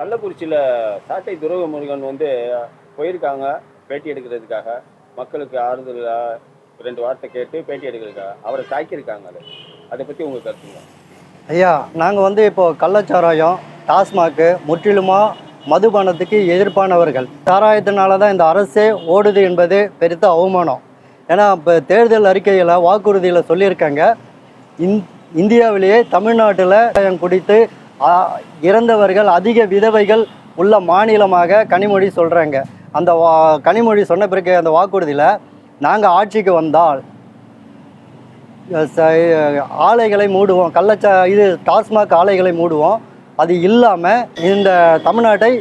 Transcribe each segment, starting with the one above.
கள்ளக்குறிச்சியில் சாட்டை துரோக முருகன் வந்து போயிருக்காங்க பேட்டி எடுக்கிறதுக்காக. மக்களுக்கு ஆறுதலாக ரெண்டு வார்த்தை கேட்டு பேட்டி எடுக்கிறதுக்காக. அவரை தாக்கியிருக்காங்க அது. அதை பற்றி உங்களுக்கு கருத்துங்க. ஐயா நாங்கள் வந்து இப்போ கள்ளச்சாராயம் டாஸ்மாக்கு முற்றிலுமாக மதுபானத்துக்கு எதிர்ப்பானவர்கள். சாராயத்தினால தான் இந்த அரசே ஓடுது என்பது பெருத்த அவமானம். ஏன்னா இப்போ தேர்தல் அறிக்கையில் வாக்குறுதியில் சொல்லியிருக்காங்க. இந் இந்தியாவிலேயே தமிழ்நாட்டில் குடித்து இறந்தவர்கள் அதிக விதவைகள் உள்ள மாநிலமாக கனிமொழி சொல்கிறாங்க அந்த வா கனிமொழி சொன்ன பிறகு அந்த வாக்குறுதியில் நாங்கள் ஆட்சிக்கு வந்தால் ஆலைகளை மூடுவோம். கள்ளச்சா இது டாஸ்மாக் ஆலைகளை மூடுவோம். அது இல்லாமல் இந்த தமிழ்நாட்டை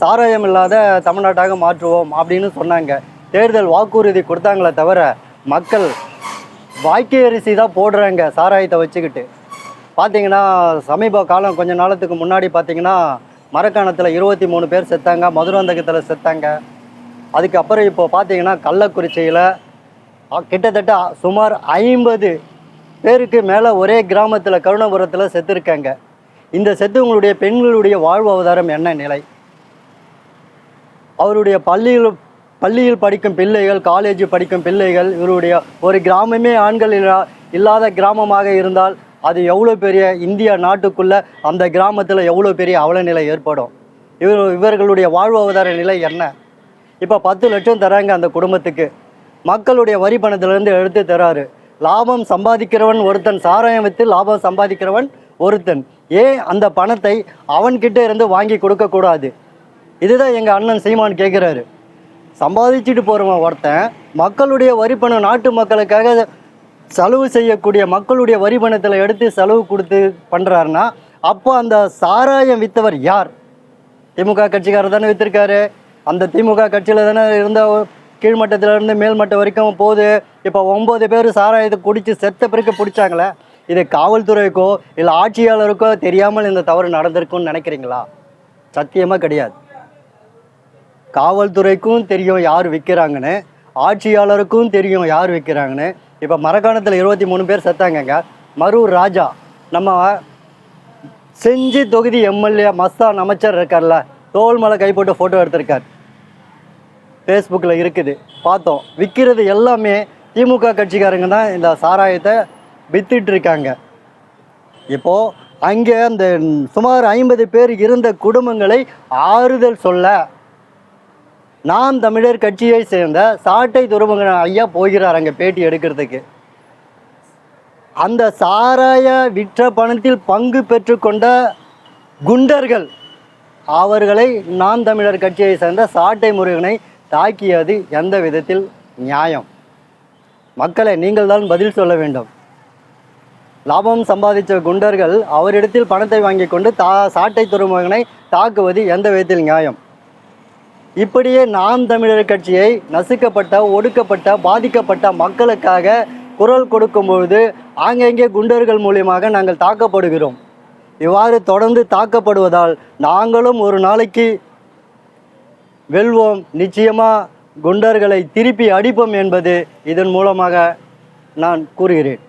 சாராயம் இல்லாத தமிழ்நாட்டாக மாற்றுவோம் அப்படின்னு சொன்னாங்க. தேர்தல் வாக்குறுதி கொடுத்தாங்களே தவிர மக்கள் வாய்க்கை அரிசி தான் போடுறாங்க சாராயத்தை வச்சுக்கிட்டு. பார்த்தீங்கன்னா சமீப காலம் கொஞ்ச நாளத்துக்கு முன்னாடி பார்த்தீங்கன்னா மரக்காணத்தில் இருபத்தி மூணு பேர் செத்தாங்க மதுராந்தகத்தில் செத்தாங்க. அதுக்கப்புறம் இப்போ பார்த்தீங்கன்னா கள்ளக்குறிச்சியில் கிட்டத்தட்ட சுமார் ஐம்பது பேருக்கு மேலே ஒரே கிராமத்தில் கருணபுரத்தில் செத்துருக்காங்க. இந்த செத்துவங்களுடைய பெண்களுடைய வாழ்வாதாரம் என்ன நிலை? அவருடைய பள்ளியில் பள்ளியில் படிக்கும் பிள்ளைகள் காலேஜ் படிக்கும் பிள்ளைகள் இவருடைய ஒரு கிராமமே ஆண்கள் இல்லா இல்லாத கிராமமாக இருந்தால் அது எவ்வளோ பெரிய இந்தியா நாட்டுக்குள்ள அந்த கிராமத்தில் எவ்வளோ பெரிய அவலநிலை ஏற்படும்? இவர் இவர்களுடைய வாழ்வாதார நிலை என்ன? இப்போ பத்து லட்சம் தராங்க அந்த குடும்பத்துக்கு. மக்களுடைய வரி பணத்திலேருந்து எடுத்து தராரு லாபம் சம்பாதிக்கிறவன் ஒருத்தன் சாராயம் விற்று லாபம் சம்பாதிக்கிறவன் ஒருத்தன். ஏன் அந்த பணத்தை அவன்கிட்ட இருந்து வாங்கி கொடுக்கக்கூடாது இதுதான் எங்கள் அண்ணன் சீமான் கேட்குறாரு சம்பாதிச்சுட்டு போகிறவன் ஒருத்தன் மக்களுடைய வரி பணம் நாட்டு மக்களுக்காக செலவு செய்யக்கூடிய மக்களுடைய வரி பணத்தில் எடுத்து செலவு கொடுத்து பண்ணுறாருன்னா அப்போ அந்த சாராயம் விற்றவர் யார்? திமுக கட்சிக்காரர் தானே வித்திருக்காரு. அந்த திமுக கட்சியில் தானே இருந்த கீழ்மட்டத்துல இருந்து மேல்மட்டம் வரைக்கும் போகுது இப்போ ஒம்பது பேர் சாராயத்தை குடித்து செத்த பிறகு பிடிச்சாங்களே இது காவல்துறைக்கோ இல்லை ஆட்சியாளருக்கோ தெரியாமல் இந்த தவறு நடந்திருக்கும்னு நினைக்கிறீங்களா? சத்தியமாக கிடையாது. காவல்துறைக்கும் தெரியும் யார் விற்கிறாங்கன்னு ஆட்சியாளருக்கும் தெரியும் யார் விற்கிறாங்கன்னு இப்போ மரக்காணத்தில் இருபத்தி மூணு பேர் செத்தாங்கங்க. மரூர் ராஜா நம்ம செஞ்சி தொகுதி எம்எல்ஏ மஸ்தான் அமைச்சர் இருக்கார்ல தோல் மலை கை போட்டு ஃபோட்டோ எடுத்திருக்கார். ஃபேஸ்புக்கில் இருக்குது பார்த்தோம். விற்கிறது எல்லாமே திமுக கட்சிக்காரங்க தான் இந்த சாராயத்தை வித்துட்டு இருக்காங்க. இப்போது அங்கே அந்த சுமார் ஐம்பது பேர் இருந்த குடும்பங்களை ஆறுதல் சொல்ல நாம் தமிழர் கட்சியை சேர்ந்த சாட்டை துருவங்க ஐயா போகிறார் அங்கே பேட்டி எடுக்கிறதுக்கு. அந்த சாராய விற்ற பணத்தில் பங்கு பெற்றுக்கொண்ட குண்டர்கள் அவர்களை நாம் தமிழர் கட்சியை சேர்ந்த சாட்டை முருகனை தாக்கியது எந்த விதத்தில் நியாயம்? மக்களை நீங்கள் தான் பதில் சொல்ல வேண்டும். லாபம் சம்பாதித்த குண்டர்கள் அவரிடத்தில் பணத்தை வாங்கி கொண்டு தா சாட்டை துறைமுகனை தாக்குவது எந்த விதத்தில் நியாயம்? இப்படியே நாம் தமிழர் கட்சியை நசுக்கப்பட்ட ஒடுக்கப்பட்ட பாதிக்கப்பட்ட மக்களுக்காக குரல் கொடுக்கும் பொழுது ஆங்கங்கே குண்டர்கள் மூலியமாக நாங்கள் தாக்கப்படுகிறோம். இவ்வாறு தொடர்ந்து தாக்கப்படுவதால் நாங்களும் ஒரு நாளைக்கு வெல்வோம். நிச்சயமாக குண்டர்களை திருப்பி அடிப்போம் என்பது இதன் மூலமாக நான் கூறுகிறேன்.